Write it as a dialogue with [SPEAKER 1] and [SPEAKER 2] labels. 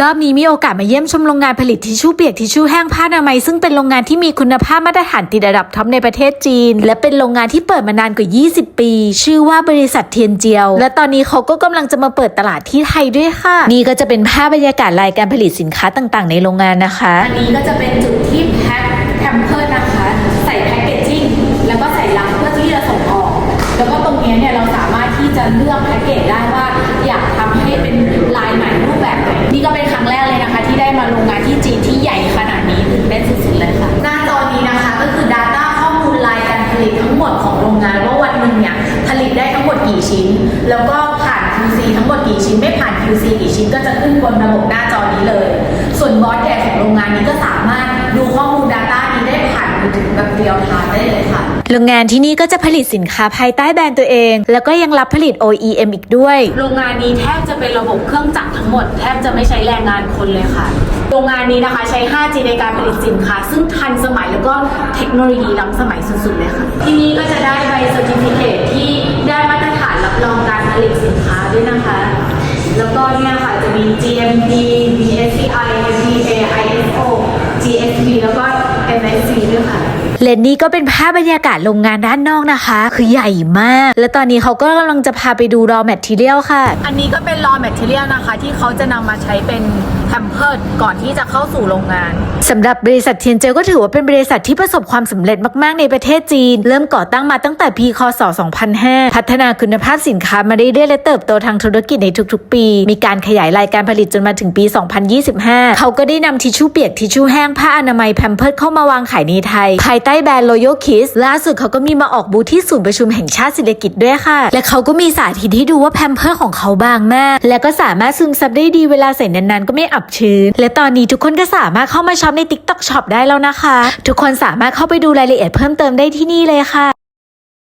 [SPEAKER 1] รอบนี้มีโอกาสมาเยี่ยมชมโรงงานผลิตทิชชู่เปียกทิชชู่แห้งผ้าอนามัยซึ่งเป็นโรงงานที่มีคุณภาพมาตรฐานติดระดับท็อปในประเทศจีน และเป็นโรงงานที่เปิดมานานกว่า 20 ปี ชื่อว่าบริษัทเทียนเจียว และตอนนี้เขาก็กำลังจะมาเปิดตลาดที่ไทยด้วยค่ะ นี่ก็จะเป็นภาพบรรยากาศรายการผลิตสินค้าต่างๆ ในโรงงานนะคะ อันนี้ก็จะเป็นจุดที่แพ็คแพมเพิร์ดนะคะ ใส่แพ็กเกจจิ้งแล้วก็ใส่ลังเพื่อที่จะส่งออก แล้วก็ตรงนี้เนี่ยเราสามารถที่จะเลือกแพ็กเกจได้ว่าอยากทำให้ ขนาดนี้ตื่นเต้นสุดๆเลยค่ะ หน้าจอนี้นะคะก็คือ Data ข้อมูลลายการผลิตทั้งหมดของโรงงานว่าวันหนึ่งเนี่ยผลิตได้ทั้งหมดกี่ชิ้น แล้วก็ผ่าน QC ทั้งหมดกี่ชิ้น ไม่ผ่าน QC กี่ชิ้นก็จะขึ้นบนระบบหน้าจอนี้เลย ส่วนบอสใหญ่ของโรงงานนี้ก็สามารถดูข้อมูล Data นี้ได้ผ่านมือถือแบบเรียลไทม์ได้เลยค่ะโรงงานที่นี่ก็จะผลิตสินค้าภายใต้แบรนด์ตัวเอง แล้วก็ยังรับผลิต OEM อีกด้วย โรงงานนี้แทบจะเป็นระบบเครื่องจักรทั้งหมด แทบจะไม่ใช้แรงงานคนเลยค่ะ โรงงานนี้นะคะใช้ 5G ในการผลิตสินค้า ซึ่งทันสมัยแล้วก็เทคโนโลยีล้ำสมัยสุดๆเลยค่ะ ที่นี่ก็จะได้ใบเซอร์ติฟิเคตที่ได้มาตรฐานรับรองการผลิตสินค้าด้วยนะคะ แล้วก็เนี่ยค่ะจะมี GMP BSCI FDA ISO GSP แล้วก็ MSC ด้วยค่ะเลนนี่ก็เป็นภาพบรรยากาศโรงงานด้านนอกนะคะ คือใหญ่มาก และตอนนี้เขาก็กำลังจะพาไปดู raw material ค่ะ อันนี้ก็เป็น raw material นะคะ ที่เขาจะนำมาใช้เป็นแ a มเพิร์ดก่อนที่จะเข้าสู่โรงงานสำหรับบริษัทเทียนเจลก็ถือว่าเป็นบริษัทที่ประสบความสำเร็จมากๆในประเทศจีน เริ่มก่อตั้งมาตั้งแต่ปีคศ 2005 พัฒนาคุณภาพสินค้ามาเรื่อยๆและเติบโตทางธุรกิจในทุกๆ ปี มีการขยายรายการผลิตจนมาถึงปี 2025 เขาก็ได้นำทิชชู่เปียกทิชชู่แห้งผ้าอนามัยแพมเพิร์ดเข้ามาวางขายในไทย ภายใต้แบรนด์ Royal Kiss ล่าสุดเขาก็มีมาออกบูธที่ศูนย์ประชุมแห่งชาติเศิริกิติ์ด้วยค่ะ และเขาก็มีสาธิตให้ดูว่าแพมเพิร์ดของเขาบางมาก และก็สามารถซึมซับได้ดีเวลาใส่นานๆก็ไม่อับชื้น และตอนนี้ทุกคนก็สามารถเข้ามาช็อปใน TikTok Shop ได้แล้วนะคะ ทุกคนสามารถเข้าไปดูรายละเอียดเพิ่มเติมได้ที่นี่เลยค่ะ